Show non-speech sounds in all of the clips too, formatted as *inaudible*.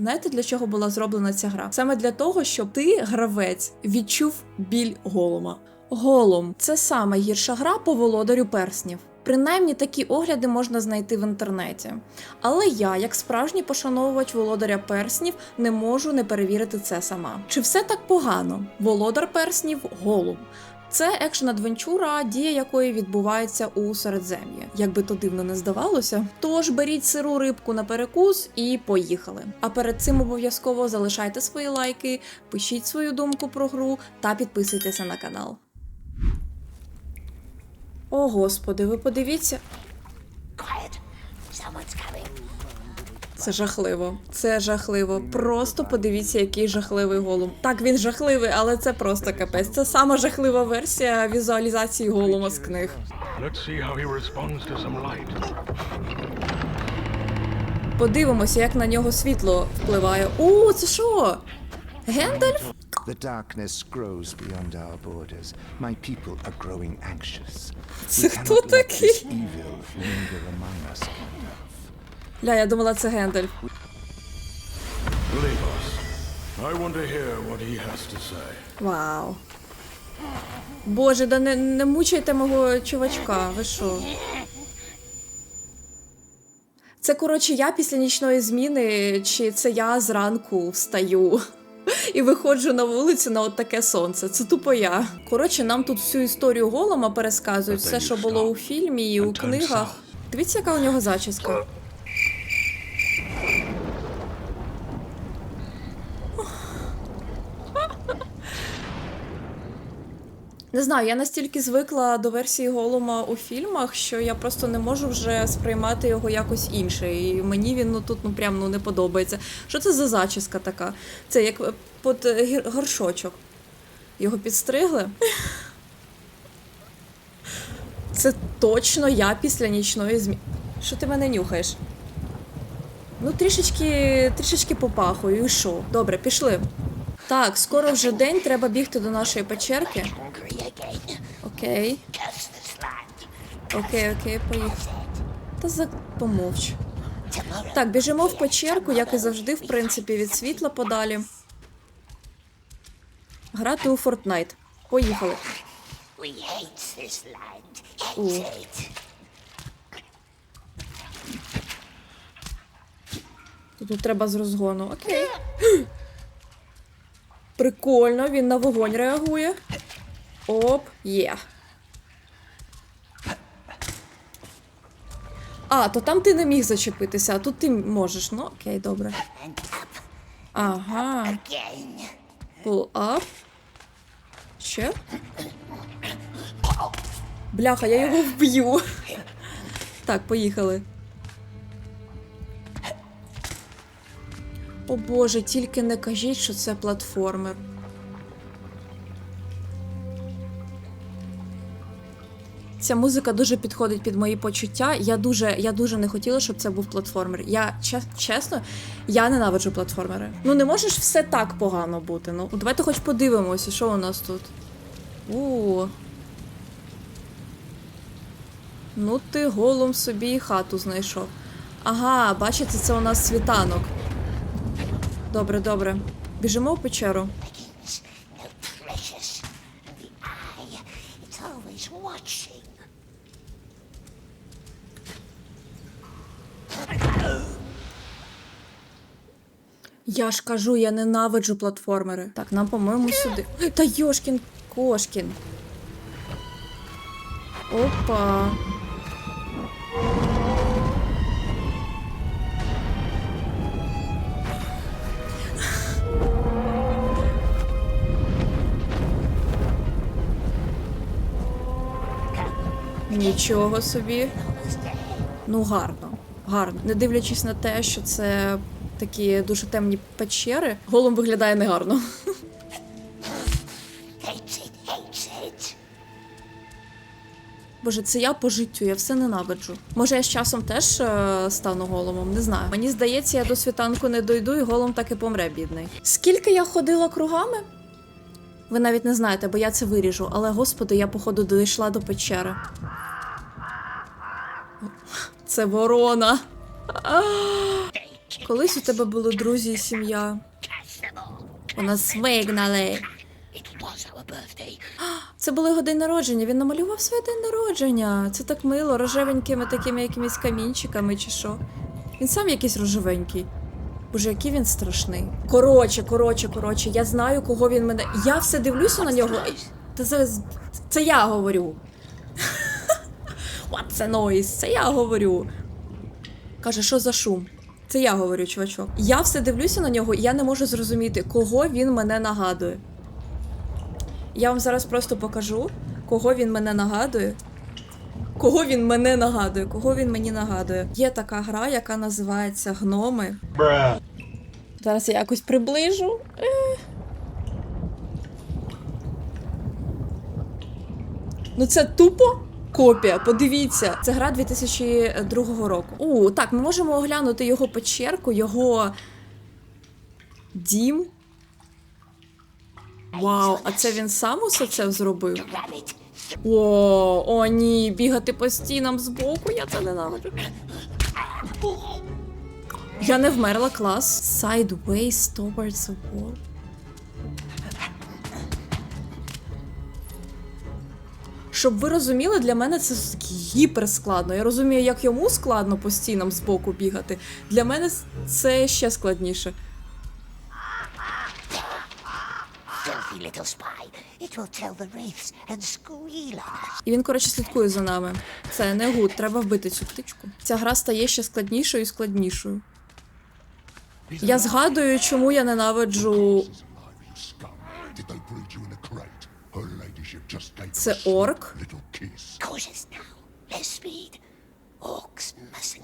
Знаєте, для чого була зроблена ця гра? Саме для того, щоб ти, гравець, відчув біль голома. Голум це саме гірша гра по володарю перснів. Принаймні такі огляди можна знайти в інтернеті. Але я, як справжній пошановувач володаря перснів, не можу не перевірити це сама. Чи все так погано? Володар перснів голум. Це екшн адвенчура, дія якої відбувається у середзем'ї. Як би то дивно не здавалося. Тож беріть сиру рибку на перекус і поїхали. А перед цим обов'язково залишайте свої лайки, пишіть свою думку про гру та підписуйтеся на канал. О, господи, ви подивіться. Quiet. Someone's coming. Це жахливо. Це жахливо. Просто подивіться, який жахливий голум. Так, він жахливий, але це просто капець. Це сама жахлива версія візуалізації голума з книг. Подивимося, як на нього світло впливає. О, це що? Гендальф? The darkness grows beyond our borders. My people are growing anxious. Це хто такий? Ля, я думала, це say. Вау. Боже, да не, не мучайте мого чувачка, ви що? Це, коротше, я після нічної зміни, чи це я зранку встаю і виходжу на вулицю на от таке сонце. Це тупо я. Коротше, нам тут всю історію голома пересказують, все, що було у фільмі і у книгах. Дивіться, яка у нього зачіска. Не знаю, я настільки звикла до версії голома у фільмах, що я просто не можу вже сприймати його якось інше. І мені він ну тут ну прям ну не подобається. Що це за зачіска така? Це як е, под е, горшочок. Його підстригли. Це точно я після нічної змі. Що ти мене нюхаєш? Ну, трішечки, трішечки попахую, і що? Добре, пішли. Так, скоро вже день, треба бігти до нашої печерки. Окей, окей, окей, поїхали. Та за помовч. Так, біжимо в печерку, як і завжди, в принципі, від світла подалі. Грати у Fortnite. Поїхали. It. Тут треба з розгону. Окей. Прикольно, він на вогонь реагує. Оп, є. А, то там ти не міг зачепитися, а тут ти можеш. Ну, окей, добре. Ага. Pull up. Ще. Бляха, я його вб'ю. Так, поїхали. О боже, тільки не кажіть, що це платформер. Ця музика дуже підходить під мої почуття. Я дуже, я дуже не хотіла, щоб це був платформер. Я че- чесно, я ненавиджу платформери. Ну не можеш все так погано бути. Ну давайте хоч подивимося, що у нас тут. У. Ну ти голом собі і хату знайшов. Ага, бачите, це у нас світанок. Добре, добре. Біжимо в печеру. Я ж кажу, я ненавиджу платформери. Так, нам, по-моєму, сюди. Та Йошкін Кошкін. Опа. Нічого собі. Ну, гарно, гарно. Не дивлячись на те, що це такі дуже темні печери, голом виглядає негарно. Боже, це я по життю, я все ненавиджу. Може, я з часом теж е, стану голомом, не знаю. Мені здається, я до світанку не дойду, і голом так і помре, бідний. Скільки я ходила кругами? Ви навіть не знаєте, бо я це виріжу, але господи, я, походу, дійшла до печери. Це ворона. Колись у тебе були друзі і сім'я. У нас вигнали. Це було його день народження. Він намалював своє день народження. Це так мило, рожевенькими такими якимись камінчиками чи що. Він сам якийсь рожевенький. Боже, який він страшний. Коротше, коротше, коротше, я знаю, кого він мене. Я все дивлюся на нього. Це, це я говорю. The noise? Це я говорю. Каже, що за шум? Це я говорю, чувачок. Я все дивлюся на нього, і я не можу зрозуміти, кого він мене нагадує. Я вам зараз просто покажу, кого він мене нагадує. Кого він мене нагадує, кого він мені нагадує. Є така гра, яка називається Гноми. Зараз я якось приближу. Ну це тупо копія. Подивіться, це гра 2002 року. У, так, ми можемо оглянути його печерку, його дім. Вау, а це він сам усе це зробив? О, о, ні, бігати по стінам збоку, я це ненавиджу. Я не вмерла клас. Sideways towards the wall. Щоб ви розуміли, для мене це гіпер складно. Я розумію, як йому складно по стінам збоку бігати. Для мене це ще складніше. І він, коротше, слідкує за нами. Це не гуд, треба вбити цю птичку. Ця гра стає ще складнішою і складнішою. Я згадую, чому я ненавиджу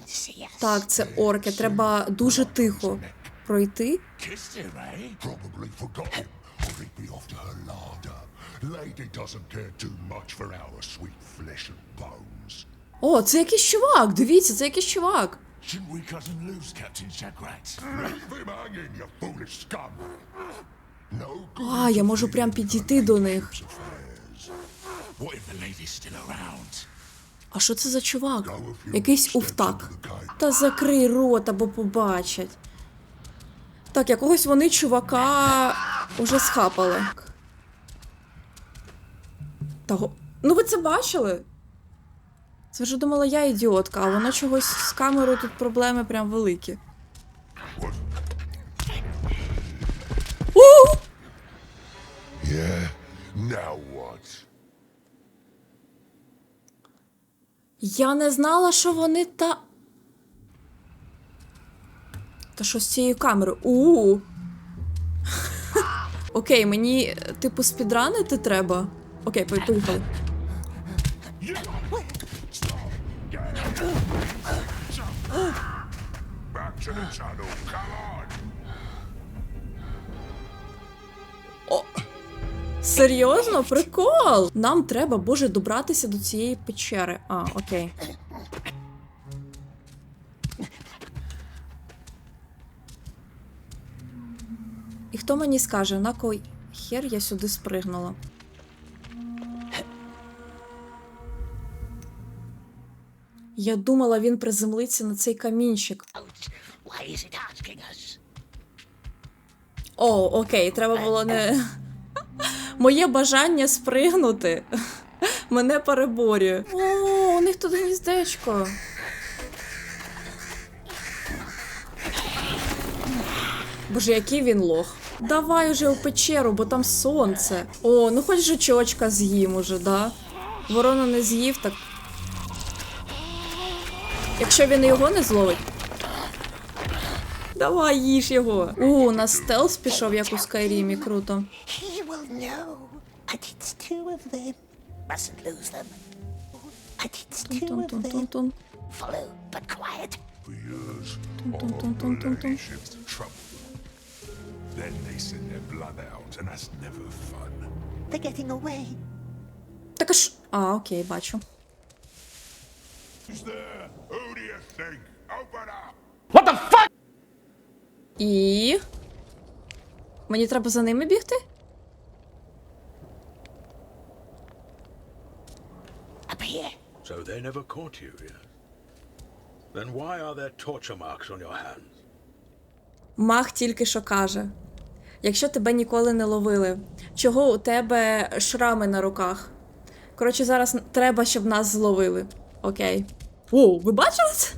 see us. Так, це орки. Треба дуже тихо пройти. Eh? О, це якийсь чувак. Дивіться, це якийсь чувак. Shouldn't we cut him loose, Captain Shagrat? Leave him hanging, you foolish scum! No good А, я можу прям підійти до них. А що це за чувак? Якийсь уфтак. Та закрий рот або побачать. Так, якогось вони чувака уже схапали. Та го... Ну ви це бачили? Це вже думала я ідіотка, а воно чогось з камерою тут проблеми прям великі. Yeah? Now what? Я не знала, що вони та. Та що з цією камерою? У. *laughs* Окей, мені, е, типу, спідранити треба. Окей, по- поїхали. Back to the tunnel, come on! Серйозно? Прикол! Нам треба, боже, добратися до цієї печери. А, окей. І хто мені скаже, на кой хер я сюди спригнула? Я думала, він приземлиться на цей камінчик. О, окей, треба було не. Моє бажання спригнути *laughs* мене переборює. О, у них тут гніздечко. Боже, який він лох. Давай уже у печеру, бо там сонце. О, ну хоч жучочка з'їм уже, да? Ворона не з'їв, так. Якщо він його не зловить. Давай їж його. У, у нас стелс пішов, як у Скайрімі, круто. Will know. And it's two of them. Mustn't lose them. And it's two of them. Тун-тун-тун-тун. Follow, but quiet. For years, tum, all tum, the tum, tum. ladyship's trouble. Then they send their blood out, and that's never fun. They're getting away. Так аж. А, окей, бачу. Who's there? Who do you think? Open up! І. Мені треба за ними бігти? Up here. So they never caught you, yes? Then why are there torture marks on your hands? Мах тільки що каже: якщо тебе ніколи не ловили, чого у тебе шрами на руках? Коротше, зараз треба, щоб нас зловили. Окей. О, ви бачили це?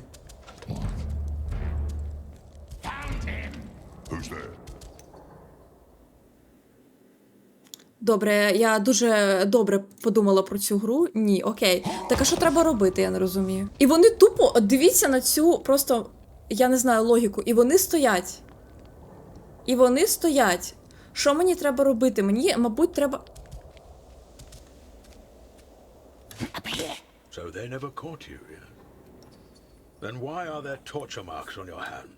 Добре, я дуже добре подумала про цю гру. Ні, окей. Так а що треба робити, я не розумію. І вони тупо дивіться на цю просто, я не знаю логіку. І вони стоять. І вони стоять. Що мені треба робити? Мені, мабуть, треба. So they never caught you, yeah? Then why are there torture marks on your hands?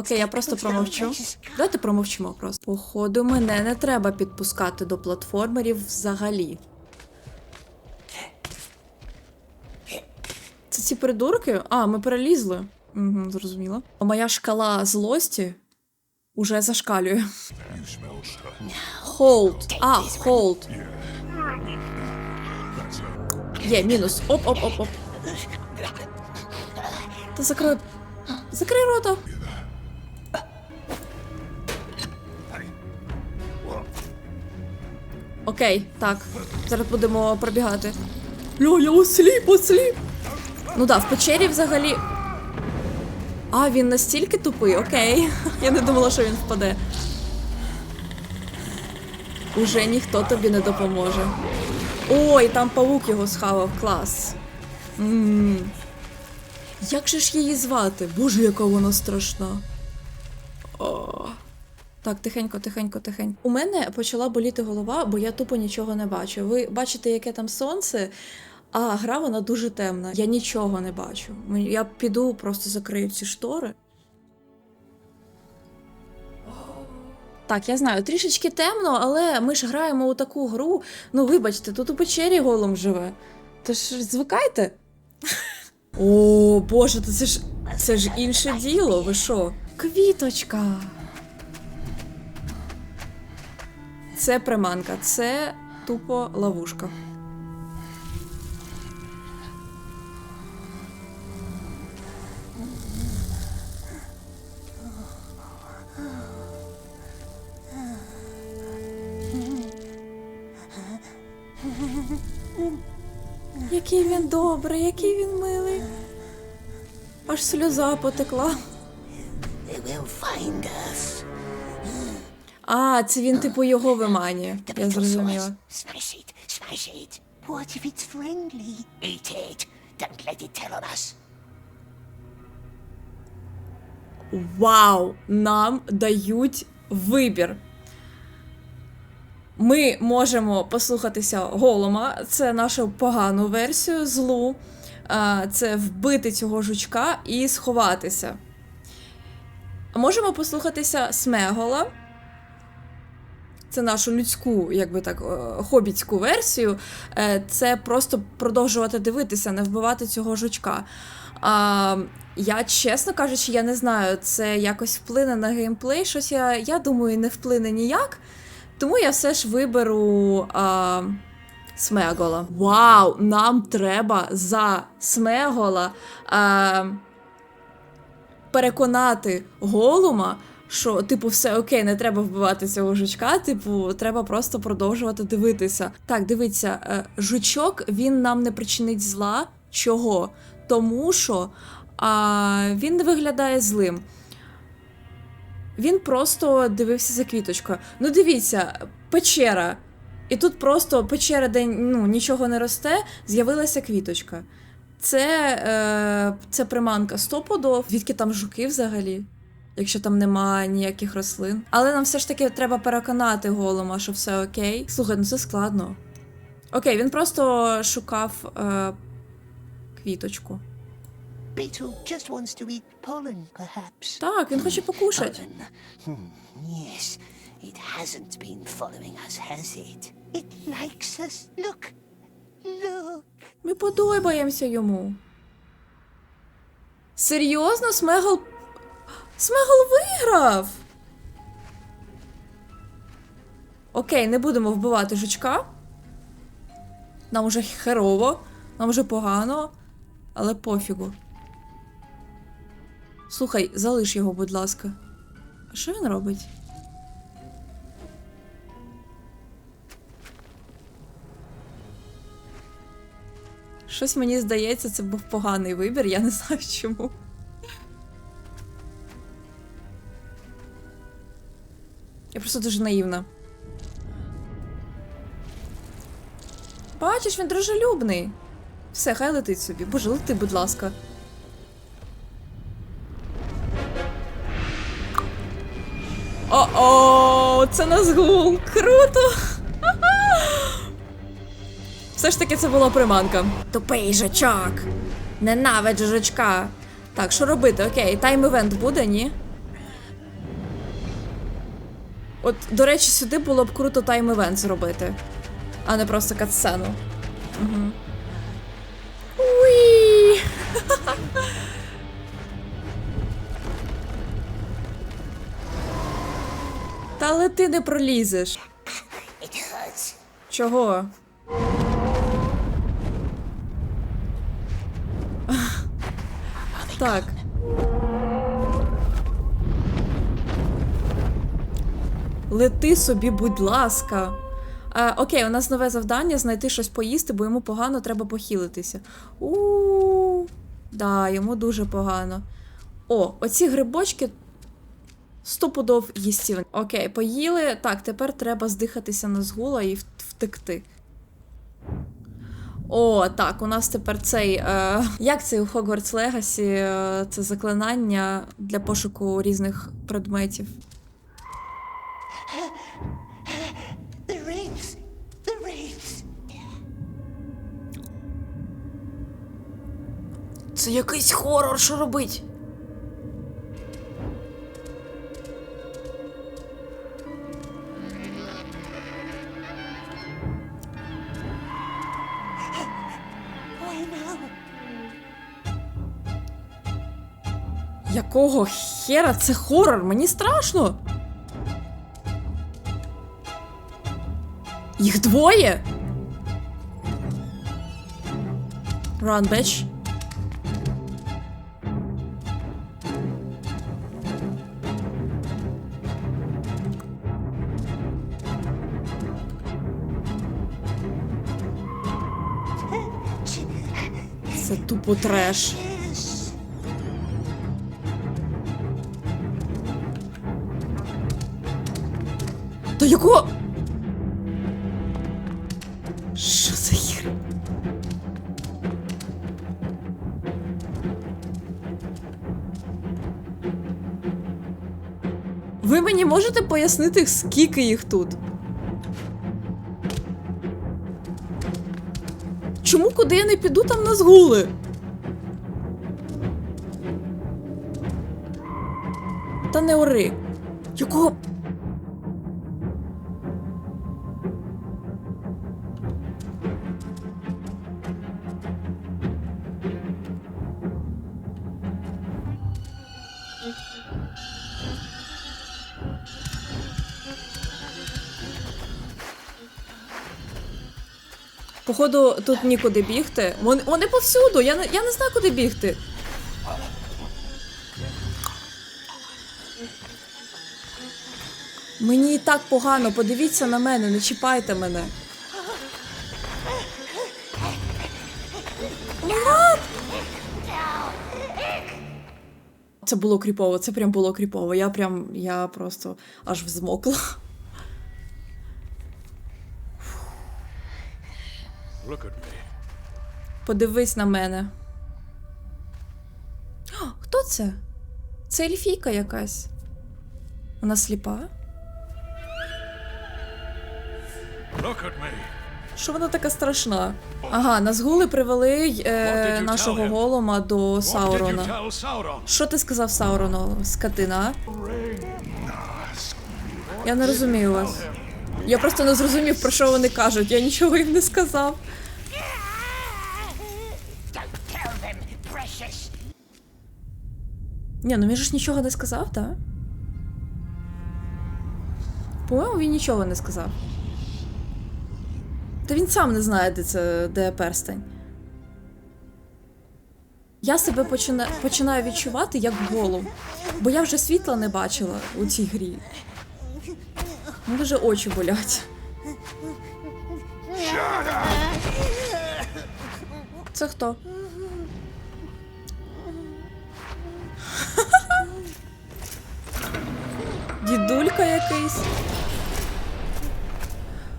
Окей, я просто промовчу. Давайте промовчимо просто. Походу, мене не треба підпускати до платформерів взагалі. Це ці придурки? А, ми перелізли. Угу, зрозуміло. А моя шкала злості уже зашкалює. Холд. А, холд. Є, мінус. Оп, оп, оп, оп. Та закрой. Закрий рота. Окей, так. Зараз будемо пробігати. Льо, я осліп, осліп. Ну да, в печері взагалі. А, він настільки тупий, окей. *laughs* Я не думала, що він впаде. Уже ніхто тобі не допоможе. Ой, там павук його схавав, клас. м Як же ж її звати? Боже, яка вона страшна. О. Так, тихенько, тихенько, тихенько. У мене почала боліти голова, бо я тупо нічого не бачу. Ви бачите, яке там сонце, а гра вона дуже темна. Я нічого не бачу. Я піду, просто закрию ці штори. Так, я знаю, трішечки темно, але ми ж граємо у таку гру. Ну, вибачте, тут у печері голом живе. Тож звикайте. *laughs* О, Боже, то це ж це ж інше діло. Ви що? Квіточка. Це приманка, це тупо ловушка. Який він добрий, який він милий. Аж сльоза потекла. They will find us. А, це він типу його виманює. Я зрозуміла. Smash it, smash it. What if it's friendly? Eat it. Don't let it tell on us. Вау! Нам дають вибір. Ми можемо послухатися голома, це нашу погану версію злу. Це вбити цього жучка і сховатися. Можемо послухатися Смегола. Це нашу людську, якби так, е, хобіцьку версію. Е, Це просто продовжувати дивитися, не вбивати цього жучка. А, я, чесно кажучи, я не знаю, це якось вплине на геймплей. Щось я, я думаю, не вплине ніяк. Тому я все ж виберу а, Смегола. Вау! Нам треба за Смегола а, переконати голума, що, типу, все окей, не треба вбивати цього жучка, типу, треба просто продовжувати дивитися. Так, дивіться, е, жучок він нам не причинить зла. Чого? Тому що а, він не виглядає злим. Він просто дивився за квіточкою. Ну, дивіться, печера. І тут просто печера, де ну, нічого не росте, з'явилася квіточка. Це, е, це приманка стопудов. Звідки там жуки взагалі? Якщо там немає ніяких рослин. Але нам все ж таки треба переконати голома, що все окей. Слухай, ну це складно. Окей, він просто шукав е, квіточку. Beetle just wants to eat pollen, perhaps. Так, він хоче покушати. Pollen. Hmm, yes. It hasn't been following us, has it? It likes us. Look. Look. Ми подобаємося йому. Серйозно, Смегл. Смегл виграв. Окей, не будемо вбивати жучка. Нам уже херово, нам уже погано, але пофігу. Слухай, залиш його, будь ласка. А що він робить? Щось мені здається, це був поганий вибір, я не знаю чому. Я просто дуже наївна. Бачиш, він дружелюбний. Все, хай летить собі. Боже, лети, будь ласка. О-о, це Назгул! Круто! *laughs* Все ж таки це була приманка. Тупий жачок! Ненавиджу жачка. Так, що робити? Окей, тайм-івент буде, ні? От, до речі, сюди було б круто тайм-івент зробити, а не просто катсцену. Угу. Уї! Та але ти не пролізеш. Чого? Так. Лети собі, будь ласка. А, окей, у нас нове завдання знайти щось поїсти, бо йому погано треба похилитися. у Да, йому дуже погано. О, оці грибочки стопудов їстівні. Окей, поїли. Так, тепер треба здихатися на згула і втекти. О, так, у нас тепер цей. Е, як це у Legacy? Е, це заклинання для пошуку різних предметів. The rings. The rings. Це якийсь хорор, що робить? Якого хера це хорор? Мені страшно. Їх двоє. Run, bitch. Це тупо треш. Та якого? Ви мені можете пояснити, скільки їх тут? Чому куди я не піду, там нас гули? Та не ори. Якого Походу, тут нікуди бігти. Вони, вони повсюду. Я не, я не знаю, куди бігти. Мені і так погано, подивіться на мене, не чіпайте мене. Це було кріпово, це прям було кріпово. Я прям, я просто аж взмокла. Подивись на мене. О, хто це? Це ельфійка якась. Вона сліпа? Що вона така страшна? Ага, назгули привели е, нашого голома до Саурона. Що ти сказав Саурону, скотина? Я не розумію вас. Я просто не зрозумів, про що вони кажуть. Я нічого їм не сказав. Ні, ну він ж нічого не сказав, так? По-моєму, він нічого не сказав. Та він сам не знає, де це де перстень. Я себе почина... починаю відчувати як голуб. Бо я вже світла не бачила у цій грі. Ну, Дуже очі болять. Це хто? Дідулька якийсь.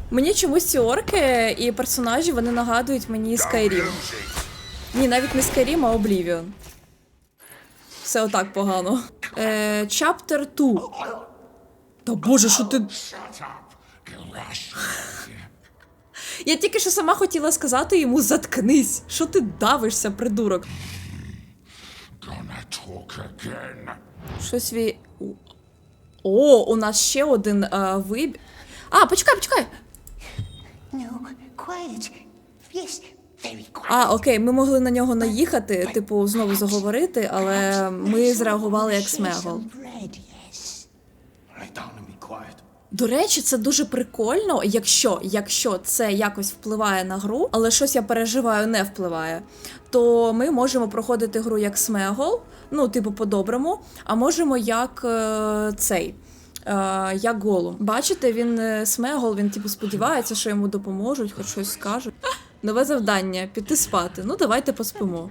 Мені чомусь ці орки і персонажі вони нагадують мені Skyrim. Ні, навіть не Skyrim, а Oblivion. Все отак погано. Е, chapter 2. Та боже, що ти. Я тільки що сама хотіла сказати йому заткнись. Що ти давишся, придурок? Щось ві. О, у нас ще один е, вибір. А, почекай, почекай. No, quiet. Yes, very quiet. А, окей, ми могли на нього наїхати, типу, знову заговорити, але ми зреагували як смегол. До речі, це дуже прикольно, якщо, якщо це якось впливає на гру, але щось я переживаю, не впливає, то ми можемо проходити гру як смегол, ну, типу, по-доброму, а можемо як е, цей. Е, як голум. Бачите, він е, смегол, він типу сподівається, що йому допоможуть, хоч щось скажуть. Нове завдання піти спати. Ну, давайте поспимо.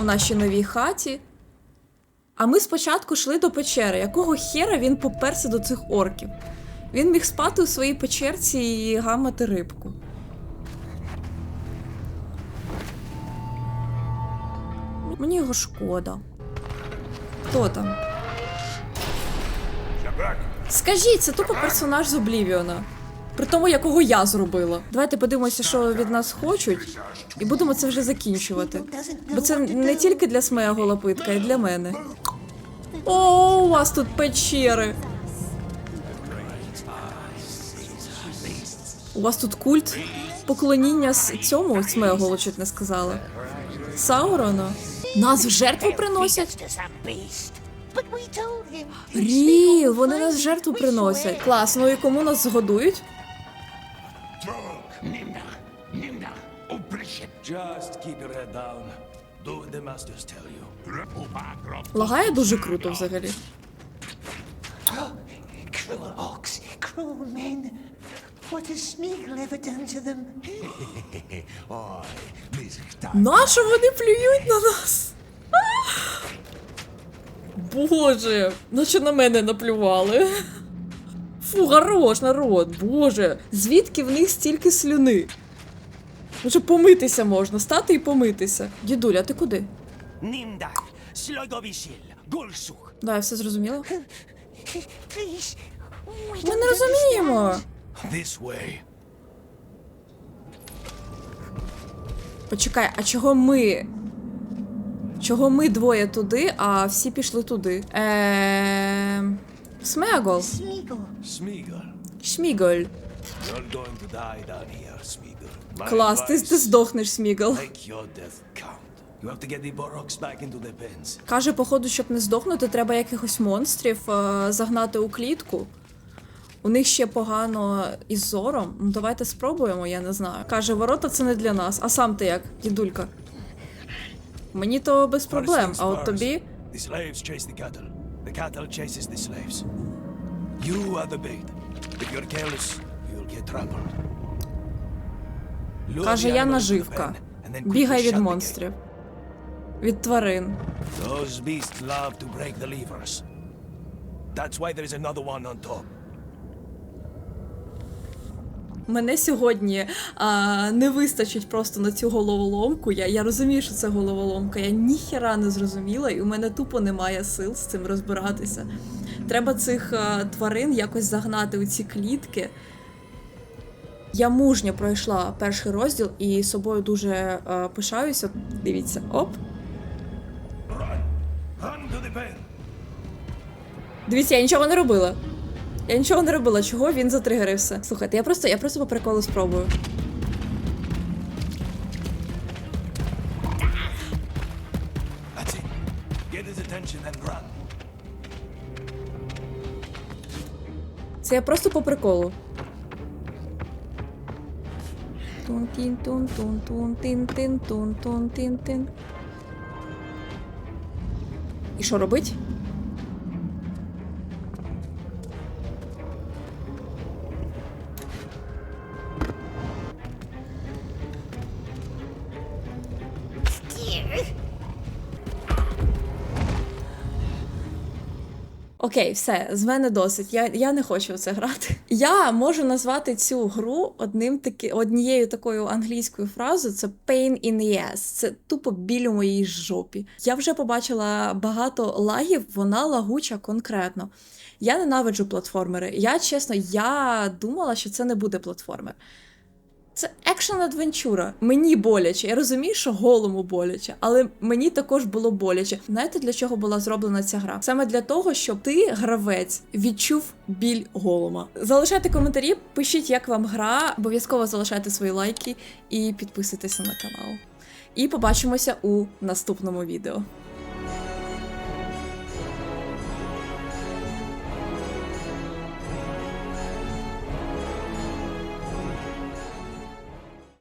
У нашій новій хаті. А ми спочатку йшли до печери. Якого хера він поперся до цих орків? Він міг спати у своїй печерці і гамати рибку. Мені його шкода. Хто там? Скажіть, це тупо персонаж з Облівіона. При тому, якого я зробила. Давайте подивимося, що від нас хочуть, і будемо це вже закінчувати. Бо це не тільки для Смегола питка, і для мене. О, у вас тут печери. У вас тут культ поклоніння с- цьому Смеголу, чуть не сказала. Саурону. Нас в жертву приносять. Ріл, вони нас в жертву приносять. Клас, ну і кому нас згодують? Лагає дуже круто взагалі. *gasps* What has Smeagol ever done to them? *laughs* Mizikta. Нащо вони плюють на нас? Боже, наче на мене наплювали. Фу, хорош, народ, боже. Звідки в них стільки слюни? Може, помитися можна, стати і помитися. Дідуля, ти куди? Nimdal, Slogovishil, Gulsuk. Да, я все зрозуміла. Ми не розуміємо. This way. Почекай, а чого ми? Чого ми двоє туди, а всі пішли туди? Ем... Смегол. Smeagol. Шміголь. Клас, ти, ти здохнеш, Смігол. Каже, походу, щоб не здохнути, треба якихось монстрів е, загнати у клітку. У них ще погано із зором. Ну давайте спробуємо, я не знаю. Каже, ворота це не для нас. А сам ти як, дідулька? Мені то без проблем, а от тобі. The slaves chase the cattle. The cattle chases the slaves. You are the bait. If you're careless, you'll get trampled. Lure Каже, я наживка. Бігай від монстрів. Від тварин. gate. Those beasts love to break the levers. That's why there's another one on top. Мене сьогодні а, не вистачить просто на цю головоломку. Я, я розумію, що це головоломка. Я ніхіра не зрозуміла, і у мене тупо немає сил з цим розбиратися. Треба цих а, тварин якось загнати у ці клітки. Я мужньо пройшла перший розділ і собою дуже а, пишаюся. Дивіться, оп. Дивіться, я нічого не робила. Я нічого не робила. Чого він затригерився? Слухайте, я просто, я просто по приколу спробую. Це я просто по приколу. тун тін тун тун тун тин тин тун тун тин тин І що робить? Окей, все, з мене досить. Я, я не хочу в це грати. *laughs* Я можу назвати цю гру одним таки, однією такою англійською фразою: це pain in the ass. Це тупо біль у моїй жопі. Я вже побачила багато лагів, вона лагуча конкретно. Я ненавиджу платформери. Я чесно, я думала, що це не буде платформер. Це екшн адвенчура. Мені боляче. Я розумію, що голому боляче, але мені також було боляче. Знаєте, для чого була зроблена ця гра? Саме для того, щоб ти, гравець, відчув біль голома. Залишайте коментарі, пишіть, як вам гра. Обов'язково залишайте свої лайки і підписуйтеся на канал. І побачимося у наступному відео.